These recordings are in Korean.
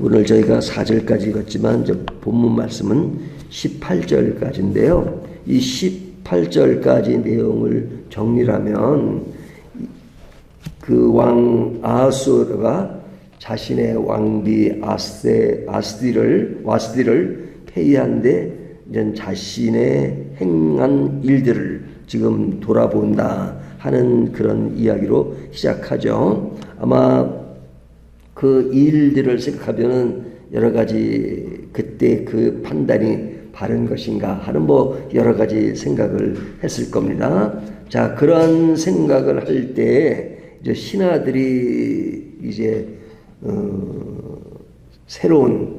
오늘 저희가 4절까지 읽었지만 본문 말씀은 18절까지인데요. 이 18절까지 내용을 정리하면 그 왕 아수르가 자신의 왕비 아스데 아스디를 와스디를 폐위한데 이제 자신의 행한 일들을 지금 돌아본다 하는 그런 이야기로 시작하죠. 아마 그 일들을 생각하면은 여러 가지 그때 그 판단이 바른 것인가 하는 뭐 여러 가지 생각을 했을 겁니다. 자, 그런 생각을 할 때 이제 신하들이 이제 어, 새로운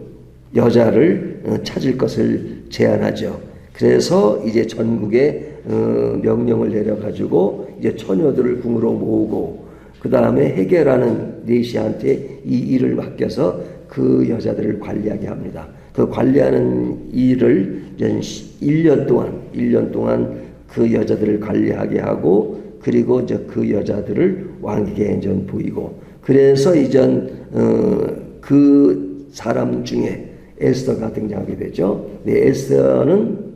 여자를 어, 찾을 것을 제안하죠. 그래서 이제 전국에 어, 명령을 내려가지고 이제 처녀들을 궁으로 모으고 그 다음에 해결하는 네시한테 이 일을 맡겨서 그 여자들을 관리하게 합니다. 그 관리하는 일을 1년 동안, 1년 동안 그 여자들을 관리하게 하고 그리고 이제 그 여자들을 왕에게 이제 보이고 그래서 이전 어, 그 사람 중에 에스더가 등장하게 되죠. 네, 에스더는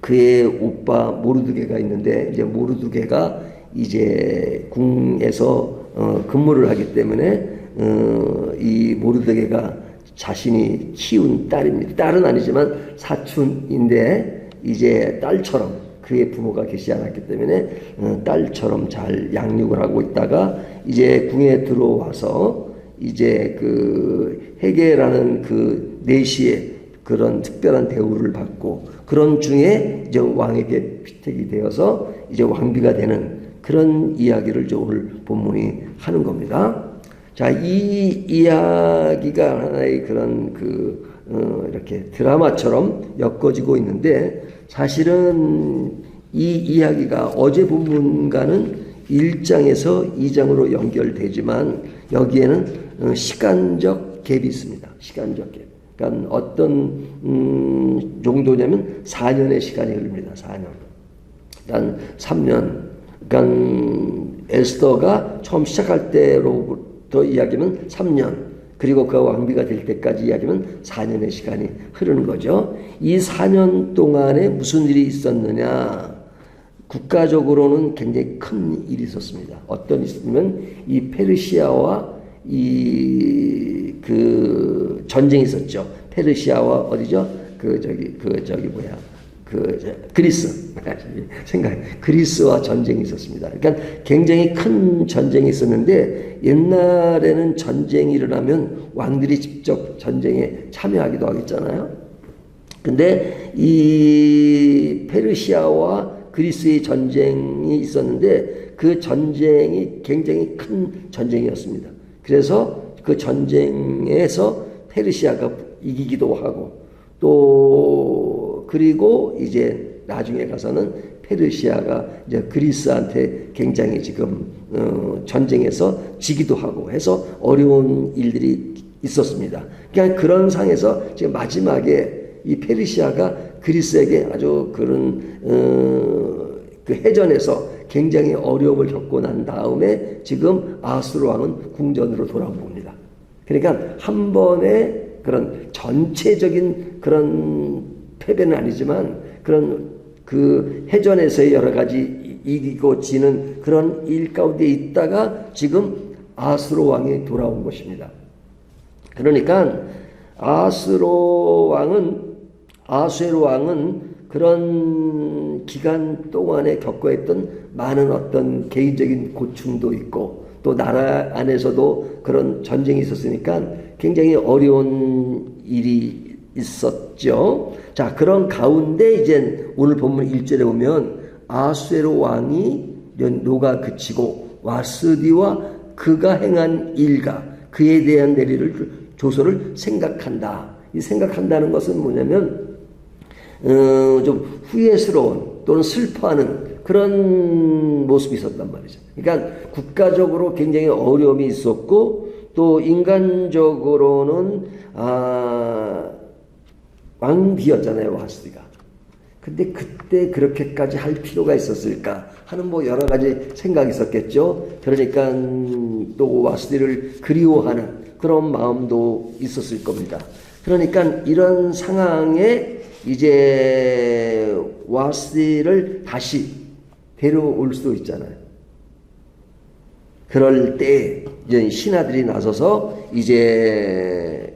그의 오빠 모르드게가 있는데 이제 모르드게가 이제 궁에서 어, 근무를 하기 때문에 어, 이 모르드게가 자신이 키운 딸입니다. 딸은 아니지만 사촌인데 이제 딸처럼 그의 부모가 계시지 않았기 때문에 어, 딸처럼 잘 양육을 하고 있다가 이제 궁에 들어와서 이제 그 해계라는 그 내시의 그런 특별한 대우를 받고 그런 중에 이제 왕에게 피택이 되어서 이제 왕비가 되는 그런 이야기를 이제 오늘 본문이 하는 겁니다. 자, 이 이야기가 하나의 그런 그, 어, 이렇게 드라마처럼 엮어지고 있는데 사실은 이 이야기가 어제 본문과는 1장에서 2장으로 연결되지만 여기에는 어, 시간적 갭이 있습니다. 시간적 갭. 그러니까 어떤 음, 정도냐면 4년의 시간이 흐릅니다. 4년. 그러니까 3년. 그러니까 에스더가 처음 시작할 때로부터 이야기면 3년. 그리고 그 왕비가 될 때까지 이야기면 4년의 시간이 흐르는 거죠. 이 4년 동안에 무슨 일이 있었느냐? 국가적으로는 굉장히 큰 일이 있었습니다. 어떤 있으면 이 페르시아와 이 그 전쟁이 있었죠. 페르시아와 어디죠? 그 저기 그 저기 뭐야? 그 그리스 생각 그리스와 전쟁이 있었습니다. 그러니까 굉장히 큰 전쟁이 있었는데 옛날에는 전쟁이 일어나면 왕들이 직접 전쟁에 참여하기도 하겠잖아요. 근데 이 페르시아와 그리스의 전쟁이 있었는데 그 전쟁이 굉장히 큰 전쟁이었습니다. 그래서 그 전쟁에서 페르시아가 이기기도 하고 또 그리고 이제 나중에 가서는 페르시아가 이제 그리스한테 굉장히 지금 어 전쟁에서 지기도 하고 해서 어려운 일들이 있었습니다. 그러니까 그런 상에서 지금 마지막에 이 페르시아가 그리스에게 아주 그런 어 그 해전에서 굉장히 어려움을 겪고 난 다음에 지금 아수르 왕은 궁전으로 돌아옵니다. 그러니까 한 번에 그런 전체적인 그런 패배는 아니지만 그런 그 해전에서의 여러 가지 이기고 지는 그런 일 가운데 있다가 지금 아수르 왕이 돌아온 것입니다. 그러니까 아수르 왕은 아수에로 왕은 그런 기간 동안에 겪어했던 많은 어떤 개인적인 고충도 있고 또 나라 안에서도 그런 전쟁이 있었으니까 굉장히 어려운 일이 있었죠. 자, 그런 가운데 이제 오늘 본문 1절에 보면 아수에로 왕이 노가 그치고 와스디와 그가 행한 일과 그에 대한 내리를 조서를 생각한다. 이 생각한다는 것은 뭐냐면 어, 좀 후회스러운 또는 슬퍼하는 그런 모습이 있었단 말이죠. 그러니까 국가적으로 굉장히 어려움이 있었고 또 인간적으로는 아, 왕비였잖아요 와스디가. 근데 그때 그렇게까지 할 필요가 있었을까 하는 뭐 여러 가지 생각이 있었겠죠. 그러니까 또 와스디를 그리워하는 그런 마음도 있었을 겁니다. 그러니까 이런 상황에 이제 와스디를 다시 데려올 수도 있잖아요. 그럴 때 이제 신하들이 나서서 이제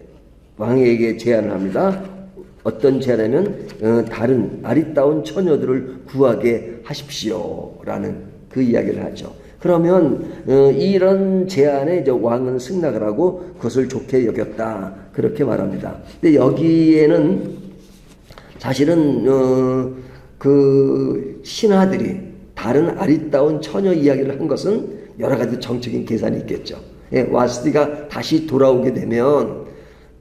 왕에게 제안을 합니다. 어떤 제안이냐면 어, 다른 아리따운 처녀들을 구하게 하십시오라는 그 이야기를 하죠. 그러면 어, 이런 제안에 왕은 승낙을 하고 그것을 좋게 여겼다 그렇게 말합니다. 근데 여기에는 사실은 어, 그 신하들이 다른 아리따운 처녀 이야기를 한 것은 여러 가지 정적인 계산이 있겠죠. 예, 와스디가 다시 돌아오게 되면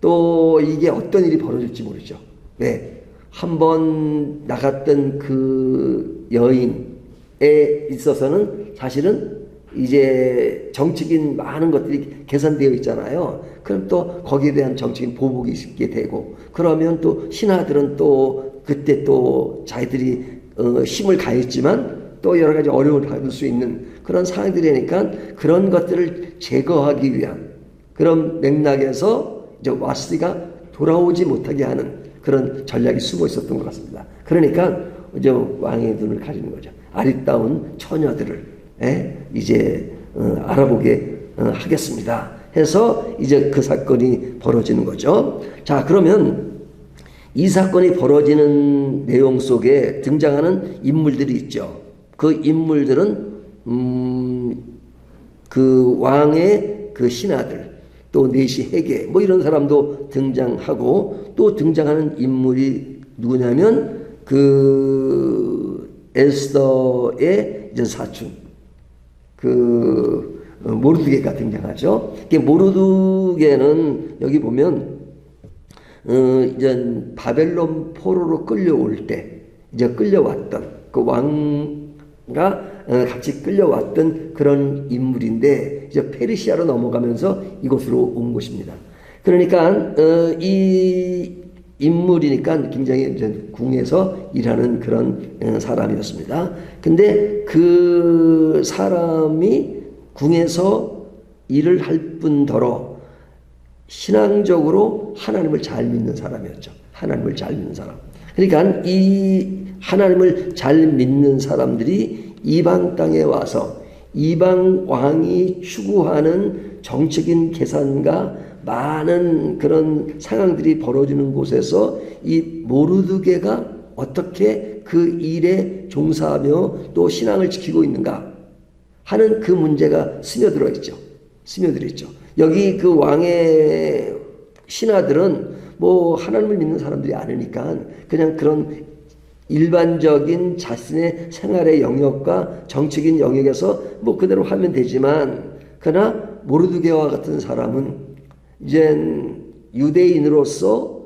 또 이게 어떤 일이 벌어질지 모르죠. 네. 한 번 나갔던 그 여인에 있어서는 사실은 이제 정치적인 많은 것들이 계산되어 있잖아요. 그럼 또 거기에 대한 정치적인 보복이 있게 되고 그러면 또 신하들은 또 그때 또 자기들이 어, 힘을 가했지만 또 여러 가지 어려움을 받을 수 있는 그런 상황들이니까 그런 것들을 제거하기 위한 그런 맥락에서 이제 와스디가 돌아오지 못하게 하는 그런 전략이 숨어 있었던 것 같습니다. 그러니까 이제 왕의 눈을 가리는 거죠. 아리따운 처녀들을 예? 이제 어, 알아보게 어, 하겠습니다. 해서 이제 그 사건이 벌어지는 거죠. 자 그러면 이 사건이 벌어지는 내용 속에 등장하는 인물들이 있죠. 그 인물들은 음, 그 왕의 그 신하들 또 내시 해계 뭐 이런 사람도 등장하고 또 등장하는 인물이 누구냐면 그 에스더의 이제 사촌 그 어, 모르드게가 등장하죠. 모르드게는 여기 보면 어, 이제 바벨론 포로로 끌려올 때 이제 끌려왔던 그 왕과 어, 같이 끌려왔던 그런 인물인데 이제 페르시아로 넘어가면서 이곳으로 온 것입니다. 그러니까 어, 이 인물이니까 굉장히 이제 궁에서 일하는 그런 어, 사람이었습니다. 근데 그 사람이 궁에서 일을 할 뿐더러 신앙적으로 하나님을 잘 믿는 사람이었죠. 하나님을 잘 믿는 사람. 그러니까 이 하나님을 잘 믿는 사람들이 이방 땅에 와서 이방 왕이 추구하는 정책인 계산과 많은 그런 상황들이 벌어지는 곳에서 이 모르드게가 어떻게 그 일에 종사하며 또 신앙을 지키고 있는가 하는 그 문제가 스며들어 있죠. 스며들어 있죠. 여기 그 왕의 신하들은 뭐 하나님을 믿는 사람들이 아니니까 그냥 그런 일반적인 자신의 생활의 영역과 정치적인 영역에서 뭐 그대로 하면 되지만 그러나 모르드게와 같은 사람은 이제 유대인으로서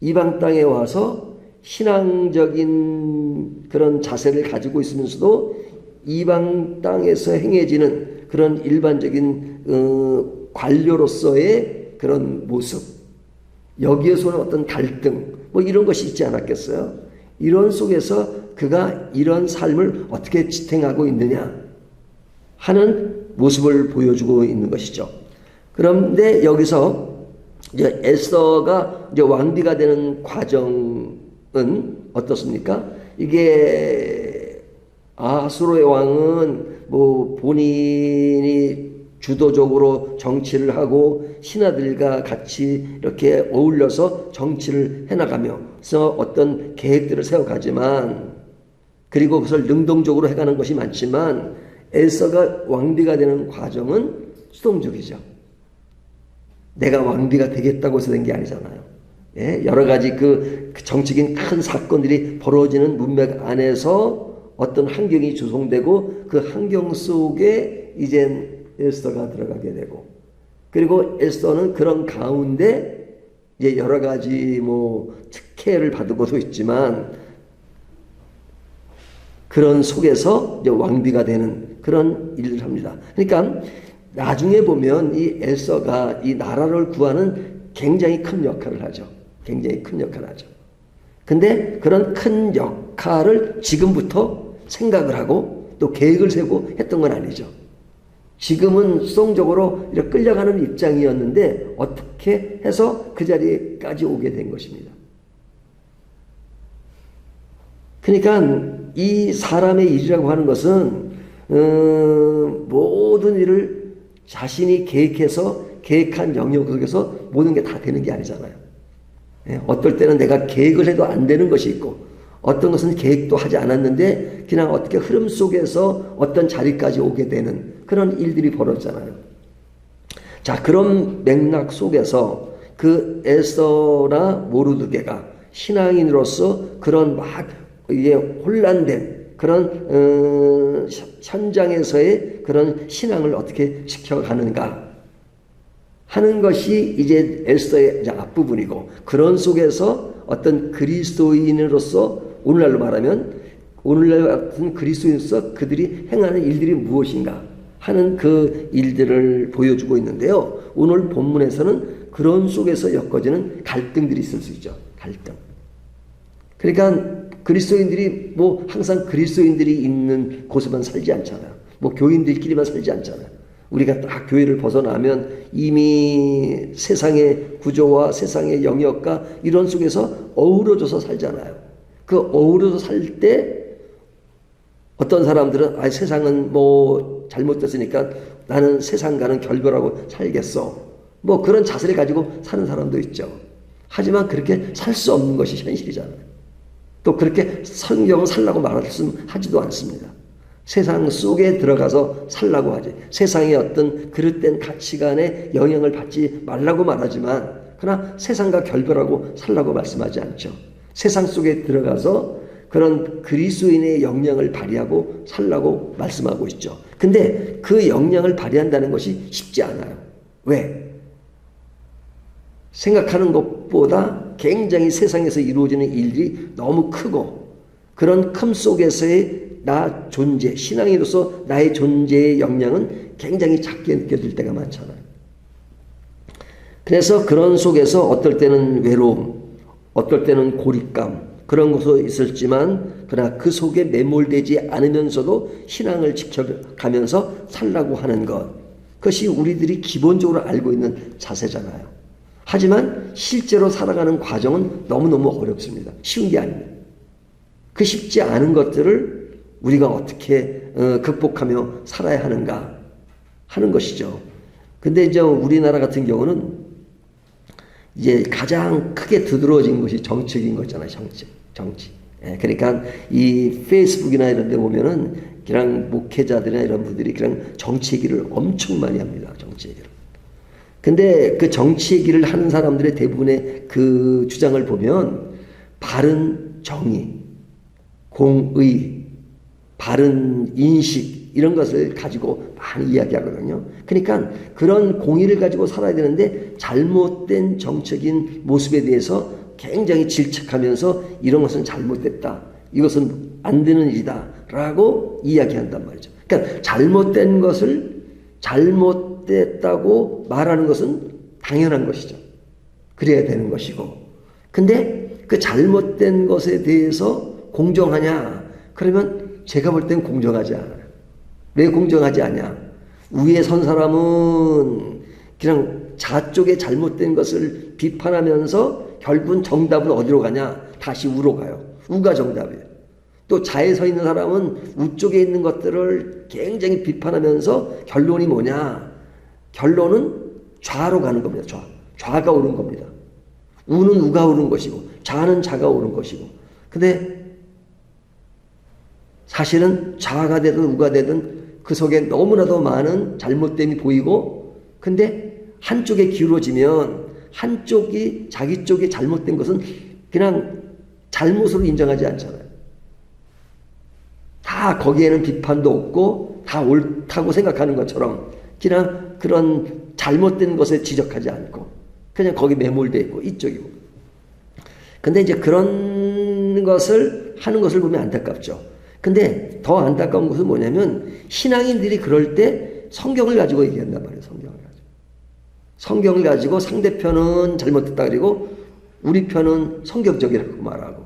이방 땅에 와서 신앙적인 그런 자세를 가지고 있으면서도 이방 땅에서 행해지는 그런 일반적인 어, 관료로서의 그런 모습 여기에서는 어떤 갈등 뭐 이런 것이 있지 않았겠어요? 이런 속에서 그가 이런 삶을 어떻게 지탱하고 있느냐 하는 모습을 보여주고 있는 것이죠. 그런데 여기서 이제 에스더가 이제 왕비가 되는 과정은 어떻습니까? 이게 아수로의 왕은 뭐 본인이 주도적으로 정치를 하고 신하들과 같이 이렇게 어울려서 정치를 해나가면서 어떤 계획들을 세워가지만 그리고 그것을 능동적으로 해가는 것이 많지만 엘서가 왕비가 되는 과정은 수동적이죠. 내가 왕비가 되겠다고 해서 된 게 아니잖아요. 예? 여러 가지 그, 그 정치적인 큰 사건들이 벌어지는 문맥 안에서 어떤 환경이 조성되고 그 환경 속에 이젠 에스더가 들어가게 되고 그리고 에스더는 그런 가운데 이제 여러 가지 뭐 특혜를 받고도 있지만 그런 속에서 이제 왕비가 되는 그런 일을 합니다. 그러니까 나중에 보면 이 에서가 이 나라를 구하는 굉장히 큰 역할을 하죠. 굉장히 큰 역할을 하죠. 근데 그런 큰 역할을 지금부터 생각을 하고 또 계획을 세고 했던 건 아니죠. 지금은 수동적으로 끌려가는 입장이었는데 어떻게 해서 그 자리까지 오게 된 것입니다. 그러니까 이 사람의 일이라고 하는 것은 음, 모든 일을 자신이 계획해서 계획한 영역 속에서 모든 게 다 되는 게 아니잖아요. 예, 어떨 때는 내가 계획을 해도 안 되는 것이 있고 어떤 것은 계획도 하지 않았는데 그냥 어떻게 흐름 속에서 어떤 자리까지 오게 되는 그런 일들이 벌어졌잖아요. 자, 그런 맥락 속에서 그 에서나 모르드게가 신앙인으로서 그런 막 이게 혼란된 그런 어, 현장에서의 그런 신앙을 어떻게 지켜가는가 하는 것이 이제 에스더의 이제 앞부분이고 그런 속에서 어떤 그리스도인으로서 오늘날로 말하면 오늘날 같은 그리스도인으로서 그들이 행하는 일들이 무엇인가 하는 그 일들을 보여주고 있는데요. 오늘 본문에서는 그런 속에서 엮어지는 갈등들이 있을 수 있죠. 갈등. 그러니까 그리스도인들이 뭐 항상 그리스도인들이 있는 곳에만 살지 않잖아요. 뭐 교인들끼리만 살지 않잖아요. 우리가 딱 교회를 벗어나면 이미 세상의 구조와 세상의 영역과 이런 속에서 어우러져서 살잖아요. 그 어우러져 살때 어떤 사람들은 아 세상은 뭐 잘못됐으니까 나는 세상과는 결별하고 살겠어. 뭐 그런 자세를 가지고 사는 사람도 있죠. 하지만 그렇게 살 수 없는 것이 현실이잖아요. 또 그렇게 성경을 살라고 말하지도 않습니다. 세상 속에 들어가서 살라고 하지. 세상의 어떤 그릇된 가치관에 영향을 받지 말라고 말하지만, 그러나 세상과 결별하고 살라고 말씀하지 않죠. 세상 속에 들어가서 그런 그리스도인의 영향을 발휘하고 살라고 말씀하고 있죠. 근데 그 영향을 발휘한다는 것이 쉽지 않아요. 왜? 생각하는 것보다 굉장히 세상에서 이루어지는 일들이 너무 크고 그런 큼 속에서의 나 존재, 신앙인으로서 나의 존재의 영향은 굉장히 작게 느껴질 때가 많잖아요. 그래서 그런 속에서 어떨 때는 외로움, 어떨 때는 고립감, 그런 것도 있었지만, 그러나 그 속에 매몰되지 않으면서도 신앙을 지켜가면서 살라고 하는 것. 그것이 우리들이 기본적으로 알고 있는 자세잖아요. 하지만 실제로 살아가는 과정은 너무너무 어렵습니다. 쉬운 게 아닙니다. 그 쉽지 않은 것들을 우리가 어떻게 어, 극복하며 살아야 하는가 하는 것이죠. 근데 이제 우리나라 같은 경우는 이제 가장 크게 두드러진 것이 정책인 거잖아요. 정책, 정치. 예, 그러니까 이 페이스북이나 이런 데 보면은 그냥 목회자들이나 이런 분들이 그냥 정치 얘기를 엄청 많이 합니다. 정치 얘기를. 근데 그 정치 얘기를 하는 사람들의 대부분의 그 주장을 보면 바른 정의, 공의, 바른 인식 이런 것을 가지고 많이 이야기하거든요. 그러니까 그런 공의를 가지고 살아야 되는데 잘못된 정책인 모습에 대해서 굉장히 질책하면서 이런 것은 잘못됐다. 이것은 안 되는 일이다. 라고 이야기한단 말이죠. 그러니까 잘못된 것을 잘못됐다고 말하는 것은 당연한 것이죠. 그래야 되는 것이고. 근데 그 잘못된 것에 대해서 공정하냐? 그러면 제가 볼 땐 공정하지 않아요. 왜 공정하지 않냐? 위에 선 사람은 그냥 자쪽에 잘못된 것을 비판하면서 결국은 정답은 어디로 가냐? 다시 우로 가요. 우가 정답이에요. 또 자에 서 있는 사람은 우쪽에 있는 것들을 굉장히 비판하면서 결론이 뭐냐? 결론은 좌로 가는 겁니다. 좌. 좌가 오른 겁니다. 우는 우가 오른 것이고, 좌는 자가 오른 것이고. 근데 사실은 좌가 되든 우가 되든 그 속에 너무나도 많은 잘못됨이 보이고, 근데 한쪽에 기울어지면 한쪽이 자기 쪽이 잘못된 것은 그냥 잘못으로 인정하지 않잖아요. 다 거기에는 비판도 없고 다 옳다고 생각하는 것처럼 그냥 그런 잘못된 것에 지적하지 않고 그냥 거기 매몰되어 있고 이쪽이고. 근데 이제 그런 것을 하는 것을 보면 안타깝죠. 근데 더 안타까운 것은 뭐냐면 신앙인들이 그럴 때 성경을 가지고 얘기한단 말이에요. 성경을 가지고. 성경을 가지고 상대편은 잘못됐다 그리고 우리 편은 성경적이라고 말하고.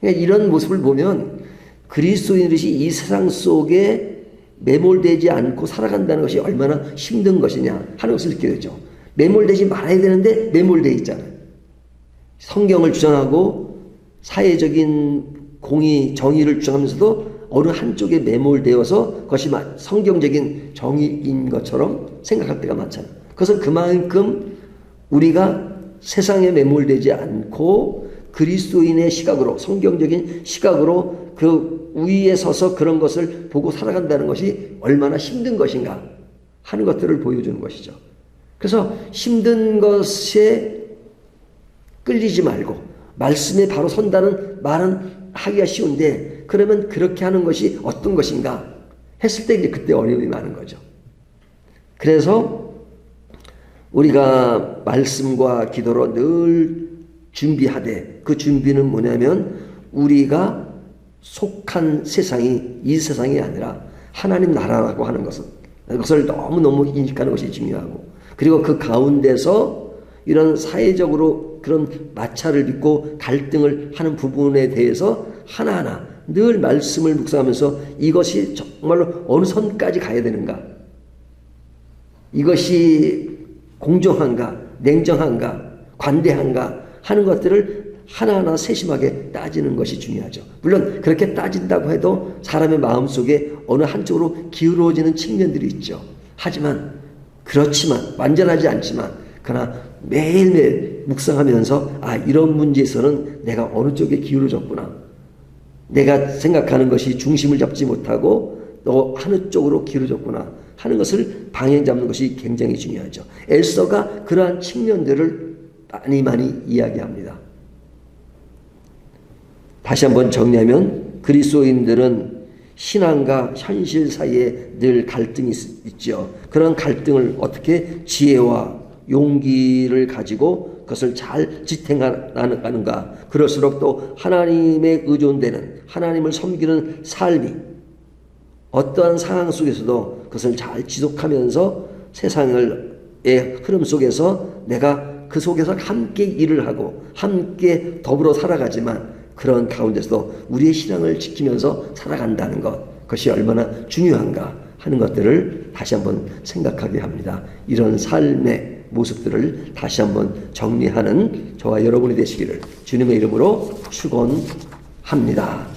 그러니까 이런 모습을 보면 그리스도인들이 이 세상 속에 매몰되지 않고 살아간다는 것이 얼마나 힘든 것이냐 하는 것을 느끼게 되죠. 매몰되지 말아야 되는데 매몰돼 있잖아요. 성경을 주장하고 사회적인 공의, 정의를 주장하면서도 어느 한쪽에 매몰되어서 그것이 마- 성경적인 정의인 것처럼 생각할 때가 많잖아요. 그것은 그만큼 우리가 세상에 매몰되지 않고 그리스도인의 시각으로 성경적인 시각으로 그 위에 서서 그런 것을 보고 살아간다는 것이 얼마나 힘든 것인가 하는 것들을 보여주는 것이죠. 그래서 힘든 것에 끌리지 말고 말씀에 바로 선다는 말은 하기가 쉬운데 그러면 그렇게 하는 것이 어떤 것인가 했을 때 이제 그때 어려움이 많은 거죠. 그래서 우리가 말씀과 기도로 늘 준비하되 그 준비는 뭐냐면 우리가 속한 세상이 이 세상이 아니라 하나님 나라라고 하는 것은 그것을 너무너무 인식하는 것이 중요하고 그리고 그 가운데서 이런 사회적으로 그런 마찰을 빚고 갈등을 하는 부분에 대해서 하나하나 늘 말씀을 묵상하면서 이것이 정말로 어느 선까지 가야 되는가 이것이 공정한가, 냉정한가, 관대한가 하는 것들을 하나하나 세심하게 따지는 것이 중요하죠. 물론 그렇게 따진다고 해도 사람의 마음 속에 어느 한쪽으로 기울어지는 측면들이 있죠. 하지만 그렇지만 완전하지 않지만 그러나 매일매일 묵상하면서 아 이런 문제에서는 내가 어느 쪽에 기울어졌구나. 내가 생각하는 것이 중심을 잡지 못하고 너 하느 쪽으로 기울어졌구나 하는 것을 방향 잡는 것이 굉장히 중요하죠. 엘서가 그러한 측면들을 많이 많이 이야기합니다. 다시 한번 정리하면 그리스도인들은 신앙과 현실 사이에 늘 갈등이 있- 있죠. 그런 갈등을 어떻게 지혜와 용기를 가지고 그것을 잘 지탱하는가. 그럴수록 또 하나님의 의존되는 하나님을 섬기는 삶이 어떠한 상황 속에서도 그것을 잘 지속하면서 세상의 흐름 속에서 내가 그 속에서 함께 일을 하고 함께 더불어 살아가지만 그런 가운데서도 우리의 신앙을 지키면서 살아간다는 것 그것이 얼마나 중요한가 하는 것들을 다시 한번 생각하게 합니다. 이런 삶의 모습들을 다시 한번 정리하는 저와 여러분이 되시기를 주님의 이름으로 축원합니다.